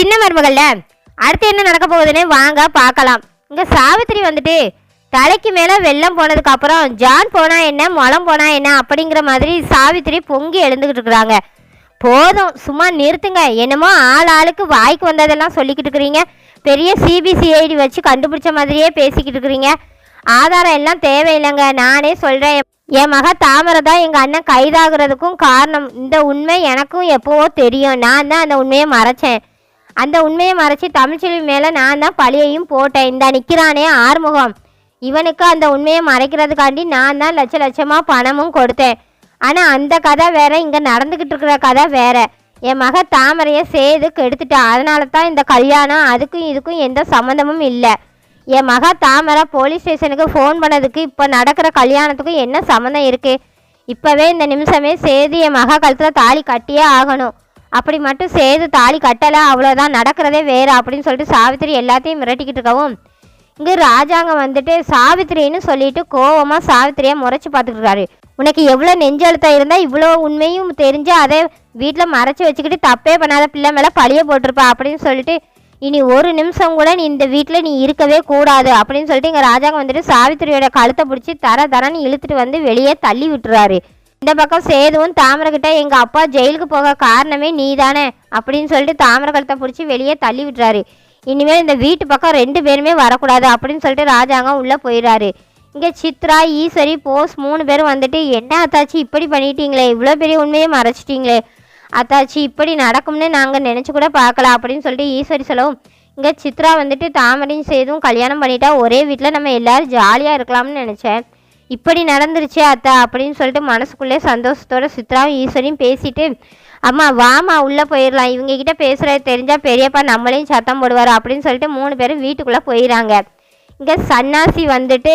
சின்ன மருமகள்ல. அடுத்து என்ன நடக்க போகுதுன்னு வாங்க பார்க்கலாம். இங்க சாவித்திரி வந்துட்டு தலைக்கு மேல வெள்ளம் போனதுக்கு அப்புறம் ஜான் போனா என்ன? மொளம் போனா என்ன? அப்படிங்கிற மாதிரி சாவித்திரி பொங்கி எழுந்துகிட்டு இருக்கிறாங்க. போதும் சும்மா நிறுத்துங்க. என்னமோ ஆள் ஆளுக்கு வாய்க்கு வந்ததெல்லாம் சொல்லிக்கிட்டு இருக்கிறீங்க. பெரிய சிபிசிஐடி வச்சு கண்டுபிடிச்ச மாதிரியே பேசிக்கிட்டு இருக்கிறீங்க. ஆதாரம் எல்லாம் தேவையில்லைங்க. நானே சொல்கிறேன் என் மக தாமரை தான் எங்கள் அண்ணன் கைதாகிறதுக்கும் காரணம். இந்த உண்மை எனக்கும் எப்போவோ தெரியும். நான் தான் அந்த உண்மையை மறைச்சேன். அந்த உண்மையை மறைச்சி தமிழ்ச்செல்வி மேலே நான் தான் பழியையும் போட்டேன். இந்த நிற்கிறானே ஆறுமுகம். இவனுக்கு அந்த உண்மையை மறைக்கிறதுக்காண்டி நான் தான் லட்ச லட்சமாக பணமும் கொடுத்தேன். ஆனால் அந்த கதை வேற இங்கே நடந்துக்கிட்டு இருக்கிற கதை வேற. என் மக தாமரையை சேது கெடுத்துட்டா. அதனால தான் இந்த கல்யாணம் அதுக்கும் இதுக்கும் எந்த சம்மந்தமும் இல்லை. என் மக தாமரை போலீஸ் ஸ்டேஷனுக்கு ஃபோன் பண்ணதுக்கு இப்போ நடக்கிற கல்யாணத்துக்கும் என்ன சம்மந்தம் இருக்குது இப்போவே இந்த நிமிஷமே சேது என் மக கழுத்தில் தாலி கட்டியே ஆகணும். அப்படி மட்டும் சேது தாலி கட்டலை அவ்வளோதான் நடக்கிறதே வேறு அப்படின்னு சொல்லிட்டு சாவித்திரி எல்லாத்தையும் மிரட்டிக்கிட்டு இருக்கவும் இங்கே ராஜாங்க வந்துட்டு சாவித்திரின்னு சொல்லிட்டு கோவமாக சாவித்திரியை முறைச்சி பார்த்துக்கிட்டாரு உனக்கு எவ்வளோ நெஞ்செழுத்தம் இருந்தால் இவ்வளோ உண்மையும் தெரிஞ்சு அதை வீட்டில் மறைச்சி வச்சுக்கிட்டு தப்பே பண்ணாத பிள்ளை மேலே பழிய போட்டிருப்பா அப்படின்னு சொல்லிட்டு இனி ஒரு நிமிஷம் கூட நீ இந்த வீட்டில் நீ இருக்கவே கூடாது அப்படின்னு சொல்லிட்டு இங்கே ராஜாங்க வந்துட்டு சாவித்திரியோட கழுத்தை பிடிச்சி தர தரன்னு இழுத்துட்டு வந்து வெளியே தள்ளி விட்டுறாரு. இந்த பக்கம் சேதுவும் தாமரகிட்ட எங்க அப்பா ஜெயிலுக்கு போக காரணமே நீ தானே அப்படின்னு சொல்லிட்டு தாமரை கழுத்தை பிடிச்சி வெளியே தள்ளி விட்டுறாரு. இனிமேல் இந்த வீட்டு பக்கம் ரெண்டு பேருமே வரக்கூடாது அப்படின்னு சொல்லிட்டு ராஜாங்கம் உள்ளே போயிடுறாரு. இங்கே சித்ரா ஈஸ்வரி போஸ் மூணு பேரும் வந்துட்டு என்ன அத்தாச்சி இப்படி பண்ணிட்டீங்களே? இவ்வளோ பெரிய உண்மையை மறைச்சிட்டீங்களே? அத்தாச்சி இப்படி நடக்கும்னு நாங்கள் நினச்சி கூட பார்க்கல அப்படின்னு சொல்லிட்டு ஈஸ்வரி சொல்லவும் இங்கே சித்ரா வந்துட்டு தாமரையும் சேதும் கல்யாணம் பண்ணிட்டா ஒரே வீட்டில் நம்ம எல்லோரும் ஜாலியாக இருக்கலாம்னு நினச்சேன். இப்படி நடந்துருச்சு அத்தா அப்படின்னு சொல்லிட்டு மனசுக்குள்ளே சந்தோஷத்தோட சித்ராவும் ஈஸ்வரியும் பேசிட்டு அம்மா வாமா உள்ளே போயிடலாம். இவங்க கிட்ட பேசுகிறது தெரிஞ்சால் பெரியப்பா நம்மளையும் சத்தம் போடுவார் அப்படின்னு சொல்லிட்டு மூணு பேரும் வீட்டுக்குள்ளே போயிடறாங்க இங்கே சன்னாசி வந்துட்டு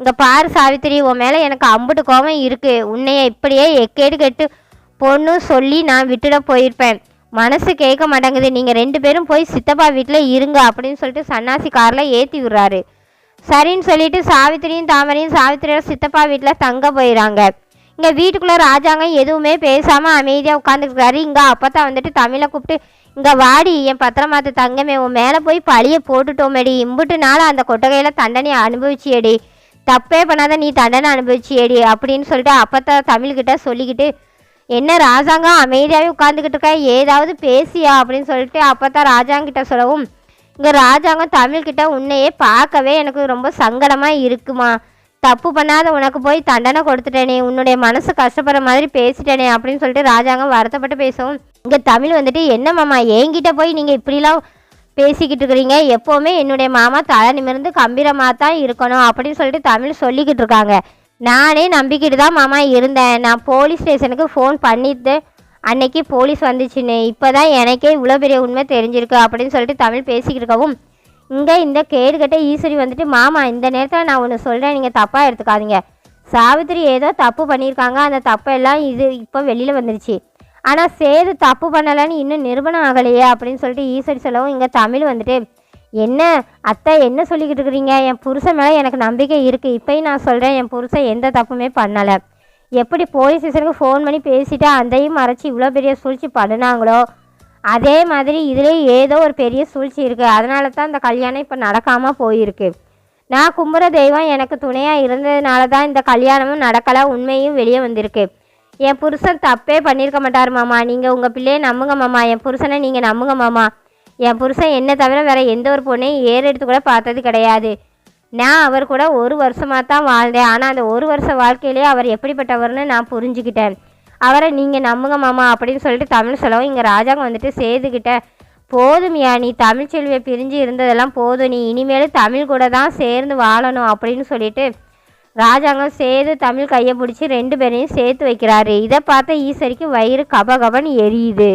இங்கே பாரு சாவித்திரி உன் மேலே எனக்கு அம்புட்டு கோபம் இருக்குது உன்னைய இப்படியே எக்கேடு கெட்டு பொண்ணு சொல்லி நான் விட்டுட போயிருப்பேன். மனசு கேட்க மாட்டேங்குது. நீங்கள் ரெண்டு பேரும் போய் சித்தப்பா வீட்டில் இருங்க அப்படின்னு சொல்லிட்டு சன்னாசி காரில் ஏற்றி விடுறாரு. சரின்னு சொல்லிட்டு சாவித்திரியும் தாமரையும் சாவித்திரியோட சித்தப்பா வீட்டில் தங்க போயிடறாங்க இங்கே வீட்டுக்குள்ளே ராஜாங்கம் எதுவுமே பேசாமல் அமைதியாக உட்காந்துருக்காரு இங்கே அப்போ தான் வந்துட்டு தமிழை கூப்பிட்டு இங்கே வாடி என் பத்திரமாத்து தங்கமே உன் மேலே போய் பழியை போட்டுட்டோமேடி. இம்புட்டு நாள் அந்த கொட்டகையில் தண்டனை அனுபவிச்சியேடி. தப்பே பண்ணாத நீ தண்டனை அனுபவிச்சியேடி அப்படின்னு சொல்லிட்டு அப்பத்தான் தமிழ்கிட்ட சொல்லிக்கிட்டு என்ன ராஜாங்கம் அமைதியாகவே உட்காந்துக்கிட்டு இருக்கா ஏதாவது பேசியா? அப்படின்னு சொல்லிட்டு அப்பத்தான் ராஜாங்கிட்ட சொல்லவும் இங்கே ராஜாங்கம் தமிழ்கிட்ட உன்னையே பார்க்கவே எனக்கு ரொம்ப சங்கடமாக இருக்குமா. தப்பு பண்ணாத உனக்கு போய் தண்டனை கொடுத்துட்டேனே உன்னுடைய மனசு கஷ்டப்படுற மாதிரி பேசிட்டேனே அப்படின்னு சொல்லிட்டு ராஜாங்கம் வருத்தப்பட்டு பேசவும் இங்கே தமிழ் வந்துட்டு என்ன மாமா என்கிட்ட போய் நீங்கள் இப்படிலாம் பேசிக்கிட்டு இருக்கிறீங்க? எப்போவுமே என்னுடைய மாமா தலை நிமிர்ந்து கம்பீரமாக தான் இருக்கணும் அப்படின்னு சொல்லிட்டு தமிழ் சொல்லிக்கிட்டு இருக்காங்க. நானே நம்பிக்கிட்டு தான் மாமா இருந்தேன். நான் போலீஸ் ஸ்டேஷனுக்கு ஃபோன் பண்ணிட்டு அன்னைக்கு போலீஸ் வந்துச்சுன்னு இப்போ தான் எனக்கே இவ்வளோ பெரிய உண்மை தெரிஞ்சிருக்கு அப்படின்னு சொல்லிட்டு தமிழ் பேசிக்கிட்டு இருக்கவும் இங்கே இந்த கேடுகட்ட ஈஸ்வரி வந்துட்டு மாமா இந்த நேரத்தில் நான் ஒன்று சொல்கிறேன் நீங்கள் தப்பாக எடுத்துக்காதீங்க. சாவித்திரி ஏதோ தப்பு பண்ணியிருக்காங்க அந்த தப்பெல்லாம் இது இப்போ வெளியில் வந்துருச்சு. ஆனால் சேது தப்பு பண்ணலைன்னு இன்னும் நிரூபணம் ஆகலையே அப்படின்னு சொல்லிட்டு ஈஸ்வரி சொல்லவும் இங்கே தமிழ் வந்துட்டு என்ன அத்தை என்ன சொல்லிக்கிட்டு இருக்கிறீங்க? என் புருஷன் மேலே எனக்கு நம்பிக்கை இருக்குது இப்போயும் நான் சொல்கிறேன் என் புருஷன் எந்த தப்புமே பண்ணலை. எப்படி போலீஸ் ஸ்டேஷனுக்கு ஃபோன் பண்ணி பேசிட்டு அதையும் மறைச்சி இவ்வளோ பெரிய சூழ்ச்சி பண்ணினாங்களோ? அதே மாதிரி இதுலேயும் ஏதோ ஒரு பெரிய சூழ்ச்சி இருக்குது அதனால தான் இந்த கல்யாணம் இப்போ நடக்காமல் போயிருக்கு. நான் கும்புற தெய்வம் எனக்கு துணையாக இருந்ததுனால தான் இந்த கல்யாணமும் நடக்கலை உண்மையும் வெளியே வந்திருக்கு. என் புருஷன் தப்பே பண்ணியிருக்க மாட்டார் மாமா. நீங்கள் உங்கள் பிள்ளையை நம்புங்க மாமா. என் புருஷனை நீங்கள் நம்புங்க மாமா. என் புருஷன் என்ன தவிர வேறு எந்த ஒரு பொண்ணையும் ஏறெடுத்து கூட பார்த்தது கிடையாது. நான் அவர் கூட ஒரு வருஷமாக தான் வாழ்ந்தேன். ஆனால் அந்த ஒரு வருஷ வாழ்க்கையிலே அவர் எப்படிப்பட்டவர்னு நான் புரிஞ்சுக்கிட்டேன். அவரை நீங்கள் நம்புங்க மாமா அப்படின்னு சொல்லிட்டு தமிழ் செலவும் இங்கே ராஜாங்க வந்துட்டு சேதுக்கிட்ட போதுமியா நீ தமிழ் செல்வியை பிரிஞ்சு இருந்ததெல்லாம் போதும். நீ இனிமேல் தமிழ் கூட தான் சேர்ந்து வாழணும் அப்படின்னு சொல்லிட்டு ராஜாங்கம் சேது தமிழ் கையை பிடிச்சி ரெண்டு பேரையும் சேர்த்து வைக்கிறாரு. இதை பார்த்த ஈஸ்வரிக்கு வயிறு கபகபன்னு எரியுது.